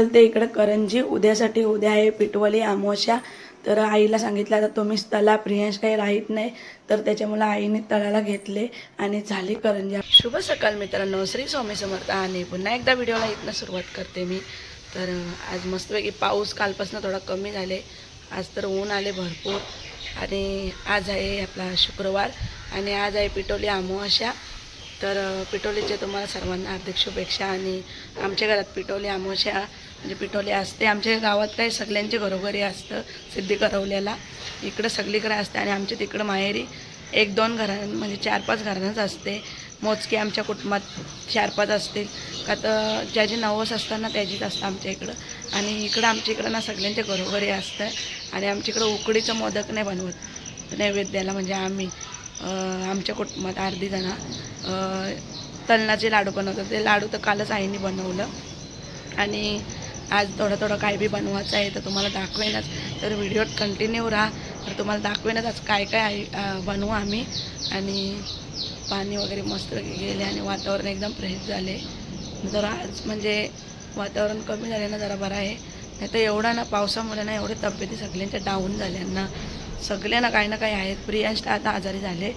आई इकडं करंजी उद्यासाठी उद्या आहे पिटवली आमोशा. तर आईला सांगितलं आता तुम्हीच तला प्रियांश काही राहीत नाही. तर त्याच्यामुळे आईने तळाला घेतले आणि झाली करंजी. शुभ सकाळ मित्रांनो. श्री स्वामी समर्थ. आणि पुन्हा एकदा व्हिडिओला इथनं सुरुवात करते मी. तर आज मस्तपैकी पाऊस कालपासून थोडा कमी झाले. आज तर ऊन आले भरपूर. आणि आज आहे आपला शुक्रवार. आणि आज आहे पिटवली अमावस्या तर अ, पिटोलीचे तुम्हाला सर्वांना हार्दिक शुभेच्छा आणि आमच्या घरात पिटोली अमावस्या म्हणजे पिटोली असते. आमच्या गावात काय सगळ्यांचे घरोघरी असतं सिद्धी करवल्याला. इकडं सगळीकडे असते आणि आमच्या तिकडं माहेरी एक दोन घरां म्हणजे चार पाच घरांनाच असते. मोजकी आमच्या कुटुंबात चार पाच असतील. का तर ज्याची नवस असतात ना त्याचीच असतं आमच्या इकडं. आणि इकडं आमच्या इकडं ना सगळ्यांच्या घरोघरी असतं. आणि आमच्या इकडं उकडीचं मोदक नाही बनवत. नैवेद्याला म्हणजे आम्ही. आमच्या कुटुंबात अर्धी जणं. तलनाचे लाडू बनवतात. ते लाडू तर कालच आईने बनवलं. आणि आज थोडं थोडं काय बी बनवायचं आहे तर तुम्हाला दाखवेनच. तर व्हिडिओत कंटिन्यू राहा. तर तुम्हाला दाखवेनच आज काय काय आहे. बनवू आम्ही. आणि पाणी वगैरे मस्त गेले आणि वातावरण एकदम फ्रेश झाले. तर आज म्हणजे वातावरण कमी झाले ना जरा बरं आहे. नाही तर एवढा ना पावसामुळे ना एवढे तब्येती सगळ्यांच्या डाऊन झाल्यांना सगळ्यांना काही ना काही आहेत. प्रियांश तर आता आजारी झाले.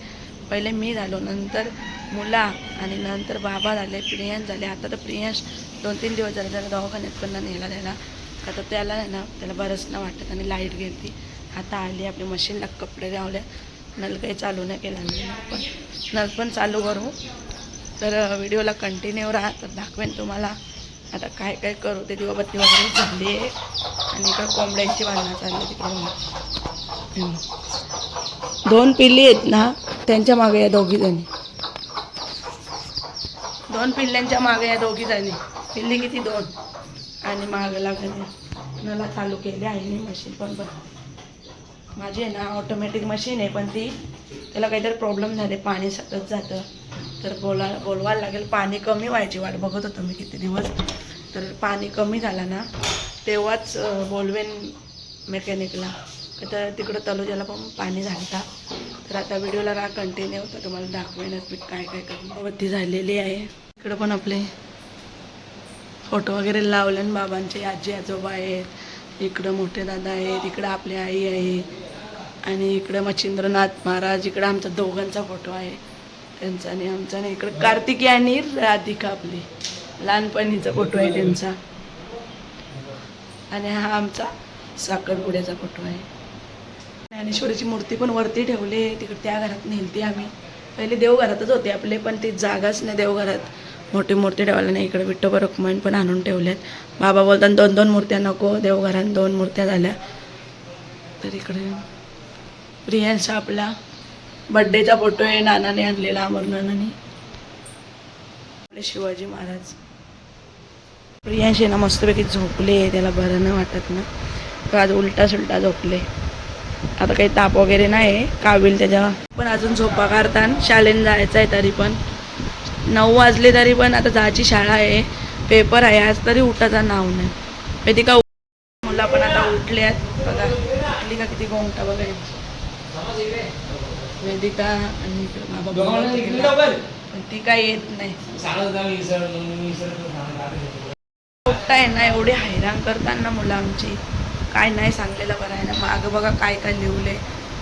पहिले मी झालो नंतर मुला आणि नंतर बाबा झाले प्रियांश झाले. आता तर प्रियांश दोन तीन दिवस झाले त्याला दवाखान्यात पण नेला त्याला. आता त्याला आहे ना त्याला बरंच ना वाटत आणि लाइट गेली आता आली आपली मशीनला कपडे लावले. नल काही चालू नाही केला पण नल पण चालू करू. तर व्हिडिओला कंटिन्यू राहा. तर दाखवेन तुम्हाला. आता काय काय करू ते दिवाबत्ती वगैरे झाली आहे. आणि इकडं कोंबड्यांची बांधणं चालली तिकडे. दोन पिल्ली आहेत ना त्यांच्या मागे या दोघी जणी. दोन पिल्ल्यांच्या मागे या दोघी जणी. पिल्ली किती? दोन. आणि मागे लागले. मला चालू आहे मी मशीन पण बघ माझी आहे ना ऑटोमॅटिक मशीन आहे पण ती त्याला काहीतरी प्रॉब्लेम झाले पाणी सतत जातं. तर बोला बोलवायला लागेल पाणी कमी व्हायची वाट बघत होतो मी किती दिवस. तर पाणी कमी झालं ना तेव्हाच बोलवेन मेकॅनिकला तर तिकडं तलोजाला पण पाणी झालं तर आता व्हिडिओला राहा कंटिन्यू तर तुम्हाला दाखवेनच मी काय काय करून झालेली आहे. इकडं पण आपले फोटो वगैरे लावले आणि बाबांचे आजी आजोबा आहेत. इकडं मोठे दादा आहेत. इकडं आपली आई आहे. आणि इकडं मच्छिंद्रनाथ महाराज. इकडं आमचा दोघांचा फोटो आहे. त्यांचा आणि आमचा आणि इकडं कार्तिकी आणि राधिका आपली. लहानपणीचा फोटो आहे त्यांचा. आणि हा आमचा साखरपुड्याचा फोटो आहे. ज्ञानेश्वरीची मूर्ती पण वरती ठेवली. तिकडे त्या घरात नेलती आम्ही. पहिले देवघरातच होते आपले पण ती जागाच नाही देवघरात. मोठी मूर्ती ठेवायला नाही. इकडे विठ्ठोबा रुक्माईन पण आणून ठेवल्यात. बाबा बोलताना दोन दोन मूर्त्या नको देवघरात दोन मूर्त्या झाल्या. तर इकडे प्रियांचा आपला बड्डेचा फोटो आहे. नानाने आणलेला अमरनानाने आपले शिवाजी महाराज. प्रियांश आहे ना मस्तपैकी झोपले. त्याला बरं नाही वाटत ना. तो आज उलटा सुलटा झोपले. आता काही ताप वगैरे नाही कावील त्याच्या पण अजून झोपा काढतान. शाळेने जायचं आहे तरी पण. नऊ वाजले तरी पण आता जायची शाळा आहे. पेपर आहे. आज तरी उठायचं नाव नाही. वेदिका उठ- मुलं पण आता उठल्यात. बघा उठली का किती गोंगटा बघा. वेदिका आणि बाबा ती काय येत नाही. ना एवढे हैराण करताना मुलं आमची. काय नाही सांगलेलं बरं आहे ना मागं बघा काय काय लिहले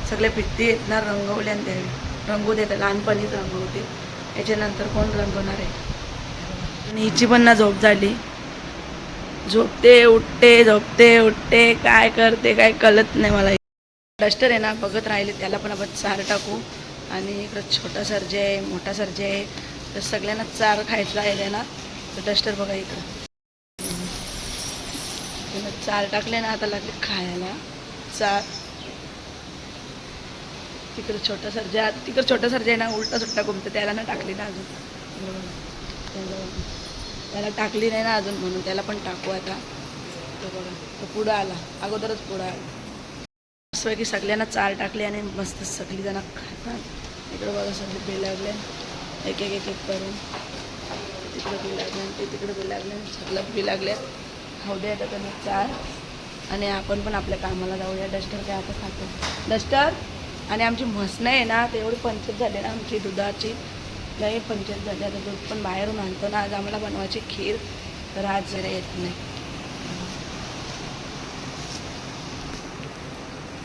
सगळे भित्ती आहेत ना रंगवल्या आणि ते रंगू देतात. लहानपणीच रंगवते. याच्यानंतर कोण रंगवणार आहे? आणि हिची पण ना झोप झाली. झोपते उठते झोपते उठते. काय करते काय कळत नाही मला. डस्टर आहे ना बघत राहिले. त्याला पण आपण चार टाकू. आणि इकडं छोटा सर्जे आहे मोठा सर्जे आहे. तर सगळ्यांना चार खायचा आहे ना. तर डस्टर बघा इकडं. त्याला चार टाकले ना आता लागले खायला. चार. तिकडं छोटा सर्जा तिकडं छोटा सर्जा आहे ना उलटा सुट्टा घुमतं त्याला ना टाकली ना अजून. त्याला टाकली नाही ना अजून म्हणून त्याला पण टाकू आता. तो बघा. तो पुढं आला. अगोदरच पुढं आला. असं की सगळ्यांना चार टाकले आणि मस्त सगळी जण खातात. इकडं बघा सगळे बी लागले. एक एक एक करून. तिकडं बी लागले ते तिकडं बी लागले सगळं बी लागले. खाऊ दे आता त्यांना चार. आणि आपण पण आपल्या कामाला जाऊया. डस्टर काय आता खातो? डस्टर? आणि आमची म्हसणं आहे ना ते एवढी पंचर झाली ना आमची दुधाची. नाही पंचर झाली. आता दूध पण बाहेरून आणतो ना. आज आम्हाला बनवायची खीर तर आज जरा येत नाही.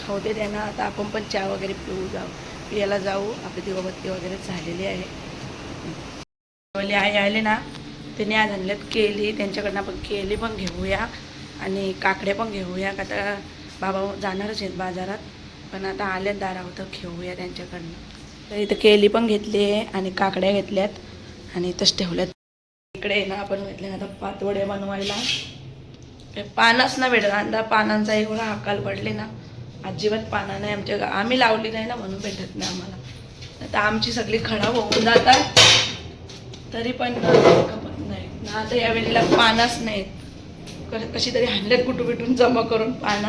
खाऊ दे त्यांना. आता आपण पण चहा वगैरे पिऊ जाऊ. पियाला जाऊ. आपली दिवाबत्ती वगैरे झालेली आहे. आले ना? त्यांनी आज आणल्यात केली त्यांच्याकडनं आपण केली पण घेऊया आणि काकड्या पण घेऊया का तर बाबा जाणारच आहेत बाजारात पण आता आल्यात दारावर तर घेऊया त्यांच्याकडनं. तर इथं केली पण घेतली आहे आणि काकड्या घेतल्यात आणि इथंच ठेवल्यात. इकडे ना आपण घेतले आता पातवडे बनवायला. पानच ना भेटत आता पानांचा एवढा हकाल पडले ना अजिबात पानं नाही आमच्या आम्ही लावली नाही ना म्हणून भेटत नाही आम्हाला. आता आमची सगळी खराब होऊन जातात. तरी पण खपत नाही. ना आता या वेळेला पानच नाहीत. कशी तरी हंड्रेड कुठून भेटून जमा करून पानं.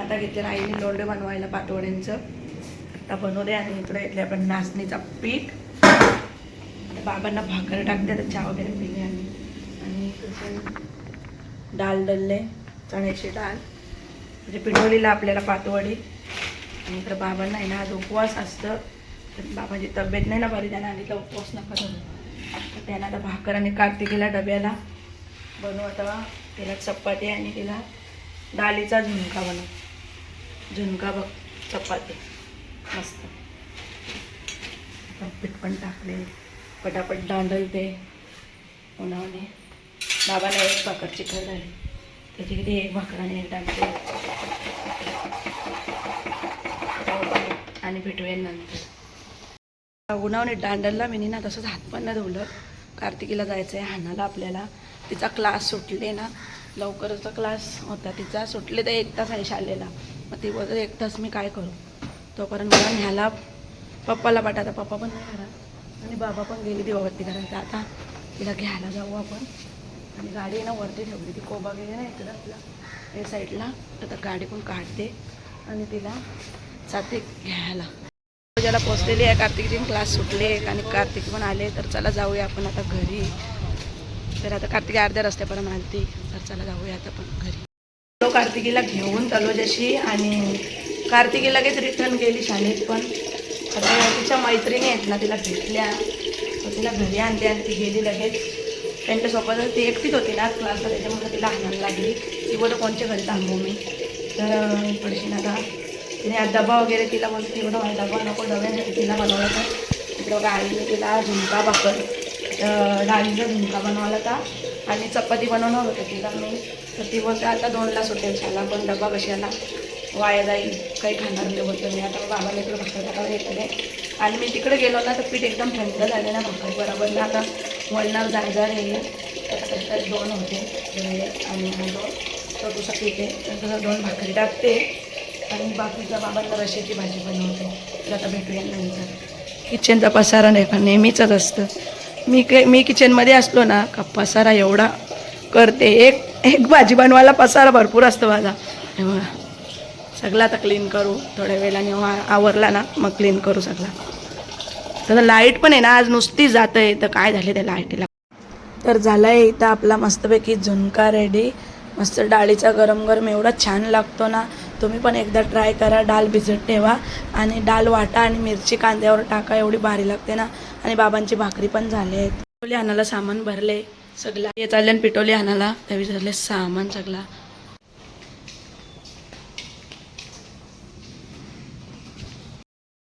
आता घेते आईने लोंडे बनवायला पाटवड्यांचं आता बनवले आणि इकडे घेतले आपण नाचणीचा पीठ. बाबांना भाकर टाकते तर चहा वगैरे पिले आणि म्हणजे आणि कसं डाळ दलले चण्याची डाळ म्हणजे पिठवलीला आपल्याला पातवडी आणि इकडं बाबांना आहे ना आज उपवास असतं. तर बाबाची तब्येत नाही ना बरी त्यांना आणि उपवास नका त्यांना आता भाकर आणि कार्तिकीला डब्याला. बनवू आता तिला चपाती आणि तिला डालीचा झुणका बनव. झुणका बघ चपाती. मस्त. पीठ पण टाकले. पटापट दांडलते उन्हाने बाबाला एक भाकर चिकन झाली. त्याची किती एक भाकर आणि एक आणि भेटूया नंतर. उन्हावणे दांडलला मी ना तसंच हात पण धुवलं. कार्तिकीला जायचं आहे हाणाला आपल्याला. तिचा क्लास सुटले ना. लवकरचा क्लास होता. तिचा सुटले तर एक तास आहे शाळेला मग ती बोलत एक तास मी काय करू? तोपर्यंत मला न्यायला पप्पाला पाठवता. पप्पा पण नाही घरात आणि बाबा पण गेली दिवाबत्ती करायचं आता तिला घ्यायला जाऊ आपण. आणि गाडी ना वरती ठेवली. ती कोबा गेली ना इकडं आपला. या साईडला. तर आता गाडी पण काढते. आणि तिला जाते घ्यायला. ज्याला पोचलेली आहे. कार्तिकीची क्लास सुटले आणि कार्तिक पण आले. तर चला जाऊया आपण आता घरी. तर आता कार्तिकी अर्ध्या रस्त्यापर्यंत आलती. तर चला जाऊया आता पण घरी. तो कार्तिकीला घेऊन चालू जशी आणि कार्तिकी लगेच रिटर्न गेली शाळेत पण. आता तिच्या मैत्रिणी आहेत ना तिला भेटल्या. तर तिला घरी आणते आणि ती गेली लगेच. त्यांच्यासोबत ती एकटीच होती ना क्लासला त्याच्यामुळे तिला आणायला लागली. ती बोलत कोणच्या घरी थांबू मी? तर पडशील ना आता. तिने आज डबा वगैरे तिला बोलते ती डबा नको डब्यासाठी तिला बनवला होता तिकडं बघा आईने तिला झुणका भाकर. डाळीचा झुणका बनवला होता आणि चपाती बनवणार होतं तिला मी. तर ती बोलते आता दोनला सुटेल शाला पण डबा कशाला वाया जाईल काही खाणार नाही बोलतो मी. आता बाबाला इकडे भाकर टाकायला आहे आणि मी तिकडे गेलो ना तर पीठ एकदम थंड झाले ना भाकर बरोबर ना. आता वळणार जायजार नाही त्याच्यात दोन होते आणि दोन. दोन छोटूसा पीठ आहे. तर दोन भाकरी टाकते. आणि बाकीच्या बाबांना रशाची भाजी बनवते. तर आता भेटूया नंतर. किचनचा पसारा नाही का नेहमीचाच असतं. मी क मी किचनमध्ये असलो ना का पसारा एवढा करते. एक एक भाजी बनवायला पसारा भरपूर असतो माझा. सगळा आता क्लीन करू. थोड्या वेळाने आवरला ना मग क्लीन करू सगळा. तर लाइट पण आहे ना आज नुसती जात आहे तर काय झाले त्या लाईटीला तर झालं आहे इथं आपला मस्तपैकी झुणका रेडी मस्त डाळीचा गरम गरम एवढा छान लागतो ना. तुम्ही पण एकदा ट्राय करा डाल भिजत ठेवा आणि डाल वाटा आणि मिरची कांद्यावर टाका एवढी भारी लागते ना. आणि बाबांची भाकरी पण झाली आहेत. पिटोली आणायला सामान भरले सगळं. येत आले आणि पिटोली आणायला. त्या विचारले सामान सगळा.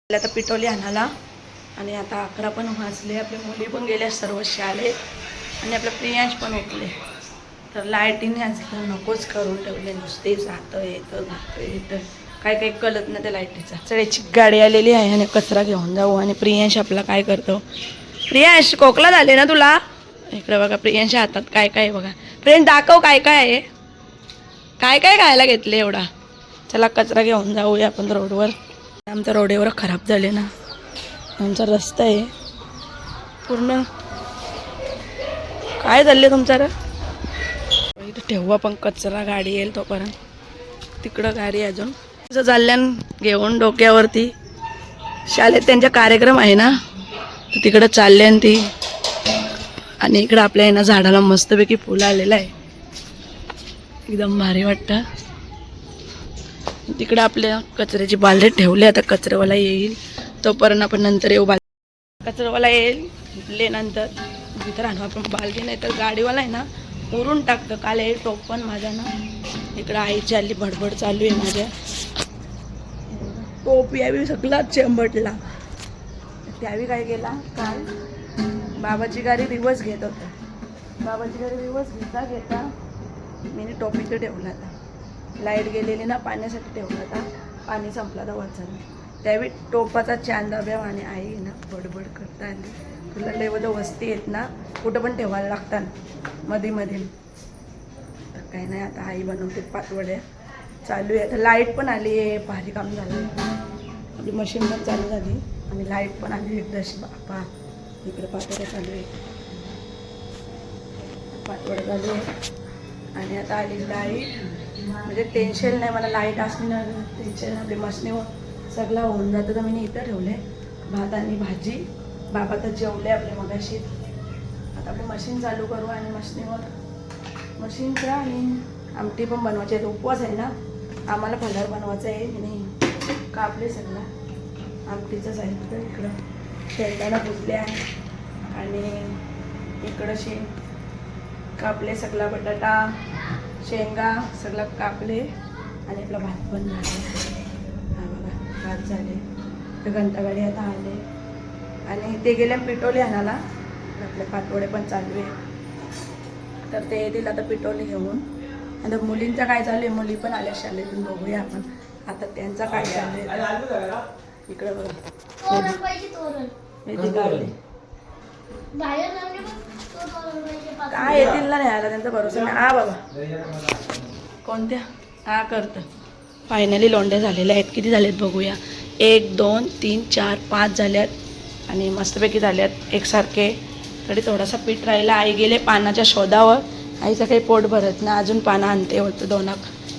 आता पिटोली आणायला. आणि आता अकरा पण वाजले. आपल्या मुली पण गेल्या सर्व शाळेत. आणि आपल्या प्रियांश पण उठले. तर लाईटीने आजकाल नकोच करून ठेवले नुसते जातं येतं जातं येतं काय काही कळत नाही त्या लाईटीचा चढायची गाडी आलेली आहे आणि कचरा घेऊन जाऊ आणि प्रियांश आपला काय करतो? प्रियांश खोकला झाले ना तुला? इकडे बघा प्रियांशच्या हातात काय काय आहे बघा. प्रियांश दाखव काय काय आहे. काय काय खायला घेतले एवढा? चला कचरा घेऊन जाऊया आपण रोडवर. आमच्या एवढं खराब झाले ना. आमचा रस्ता आहे. पूर्ण. काय झाले तुमचा? रे इथं तेव्हा पण कचरा गाडी येईल तोपर्यंत. तिकडं गाडी आहे अजून. तिचं चालल्यान घेऊन डोक्यावरती. शाळेत त्यांचा कार्यक्रम आहे ना? तर तिकडं चालल्यान ती. आणि इकडं आपल्या आहे ना झाडाला मस्तपैकी फुलं आलेलं आहे. एकदम भारी वाटतं. तिकडं आपल्या कचऱ्याची बालदे ठेवले आता कचरावाला येईल. तोपर्यंत आपण नंतर येऊ बाल कचरावाला येईल. ले नंतर. तिथं राहणार आपण बालदी नाही तर गाडीवाला आहे ना? उरून टाकतं. काल हे टोप पण माझ्या ना. इकडं आईची आली भडबड चालू आहे माझ्या. टोप यावी सगळाच चेंबटला त्यावेळी काय केला? काल बाबाची गाडी रिवर्स घेत होता. बाबाची गाडी रिवर्स घेता घेता मी टोप इथे ठेवला होता. लाइट गेलेली ना पाण्यासाठी ठेवला होता. पाणी संपला होता वरचा. त्यावेळी टोपाचा चांदाब्या आणि आई ना बडबड करता आली. तुला लय बघ वस्ती आहेत ना कुठं पण ठेवायला लागतात. मध्ये मध्ये तर काही नाही आता आई बनवते पातवड्या. चालू आहे. आता लाइट पण आली आहे भारी काम झालं. आपली मशीन पण चालू झाली. आणि लाइट पण आली एकदाशी. बापा इकडे पातवड्या चालू आहे पातवड्या चालू आहे आणि आता आली लाइट. म्हणजे टेन्शन नाही मला लाइट असली ना टेन्शन आपली मशनीवर सगळं होऊन जातं. तर मी इथं ठेवलं आहे भात आणि भाजी. बाबा तर जेवले आपले मगाशी. आता आपण मशीन चालू करू आणि मशीनीवर मशीन करा आणि आमटी पण बनवायची आहे. उपवास आहे ना? आम्हाला फलार बनवायचं आहे. आणि कापले सगळं. आमटीचं साहित्य इकडं शेंगदाणा भुजल्या आणि इकडं शेंग कापले सगळा बटाटा शेंगा सगळं कापले आणि आपला भात पण झाले हा बघा भात झाले. तर घंटागाडी आता आले. आणि ते गेले पिटोले आणायला. आपले पातोडे पण चालू आहे. तर ते येतील आता पिटोले घेऊन. आता मुलींचं काय चालू आहे? मुली पण आल्या शाळेतून बघूया आपण. आता त्यांचं काय चालू आहे? इकडे बघा. काय येतील ना न्यायला त्यांचा भरोसा नाही. आ बाबा. कोणत्या? हा करतं. फायनली लोंढे झालेले आहेत. किती झालेत बघूया. एक दोन तीन चार पाच झाल्यात. आणि मस्तपैकी झाल्यात. एकसारखे. तरी थोडासा पीठ राहिला. आई गेले पानाच्या शोधावर. आईचं काही पोट भरत ना अजून पानं आणते होतं दोनाक.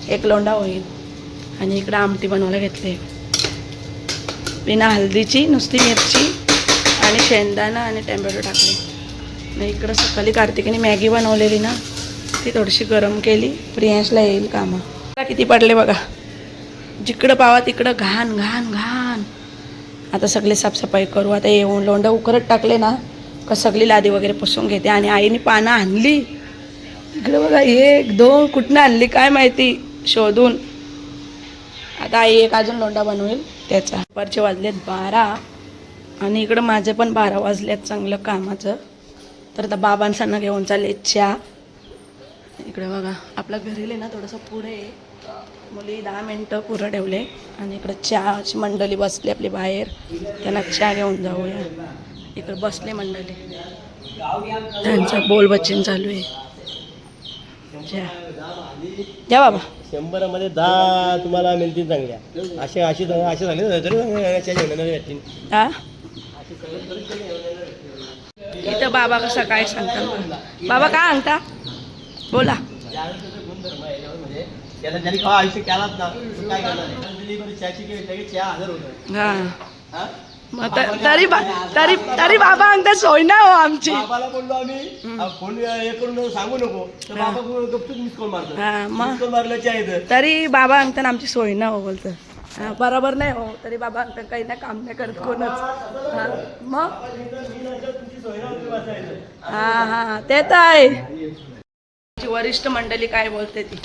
एक लोंडा होईल. आणि इकडं आमटी बनवायला घेतले. बिना हळदीची नुसती मिरची आणि शेंगदाणा आणि टॅमॅटो टाकले. नाही इकडं सकाळी कार्तिकीने मॅगी बनवलेली ना ती थोडीशी गरम केली. प्रियांशला येईल कामं. किती पडले बघा. जिकडं पावा तिकडं घाण घाण घाण. आता सगळे साफसफाई करू. आता येऊन लोंडा उकरत टाकले ना का सगळी लादी वगैरे पुसून घेते. आणि आईने पानं आणली. इकडे बघा एक दोन कुठनं आणली काय माहिती शोधून. आता आई एक अजून लोंडा बनवेल त्याचा. दुपारचे वाजलेत बारा. आणि इकडं माझे पण बारा वाजलेत चांगलं कामाचं. तर आता बाबांसांना घेऊन चालले चहा. इकडे बघा आपल्या आहे ना थोडंसं पुढे आहे. मुली दहा मिनटं पुरं ठेवले आणि इकडं चहाची मंडळी बसली आपली बाहेर. त्यांना चहा घेऊन जाऊया. इकडे बसले मंडळी. त्यांचं बोल बच्चन चालू आहे. द्या बाबा. शंभरमध्ये दहा तुम्हाला मिळतील चांगल्या. असे असे असे झाले हा? इथं बाबा कसा काय सांगता. बाबा काय सांगता? बोला. त्याला ज्यांनी आयुष्य केलाच ना तो काय करणार आहे? दिली बरी चहाची केली लगेच चहा हजर होतो. हा. हा? मग त- तरी बा- तरी तरी बाबा सांगता सोय ना हो आमची. बाबाला बोललो आम्ही. आ, फोन हे करून सांगू नको. तर बाबा गपचूप मिस कॉल मारतो. हा मग? मिस कॉल मारलं चहा येतं तरी बाबा सांगता आमची सोय ना हो बोलतं. हा, बरोबर नाही हो तरी बाबा सांगता काही ना काम नाही करत कोणच. हा मग? हा हा ते तर आहे. आमची वरिष्ठ मंडळी काय बोलते ती?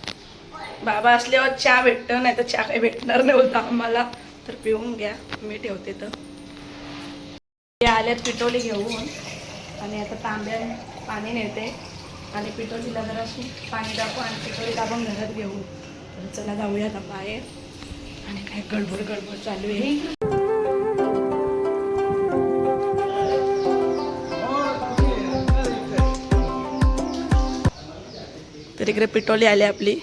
बाबा असल्यावर चहा भेटतं नाही तर चहा काही भेटणार नाही होता आम्हाला. तर पिऊन घ्या. मी ठेवते तर आल्यात पिटोली घेऊन. आणि आता तांब्या पाणी नेते. आणि पिटोलीला जरा पाणी टाकू आणि पिटोली दाबून घरात घेऊ. तर चला जाऊया आता बाहेर. आणि काय गडबड गडबड चालू आहे. तर इकडे पिटोली आली आपली.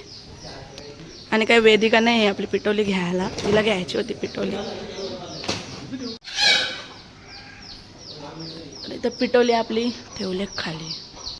आणि काही वेदिका नाही आहे आपली पिटोली घ्यायला. तिला घ्यायची होती पिटोली. आणि तर पिटोली आपली ठेवले खाली.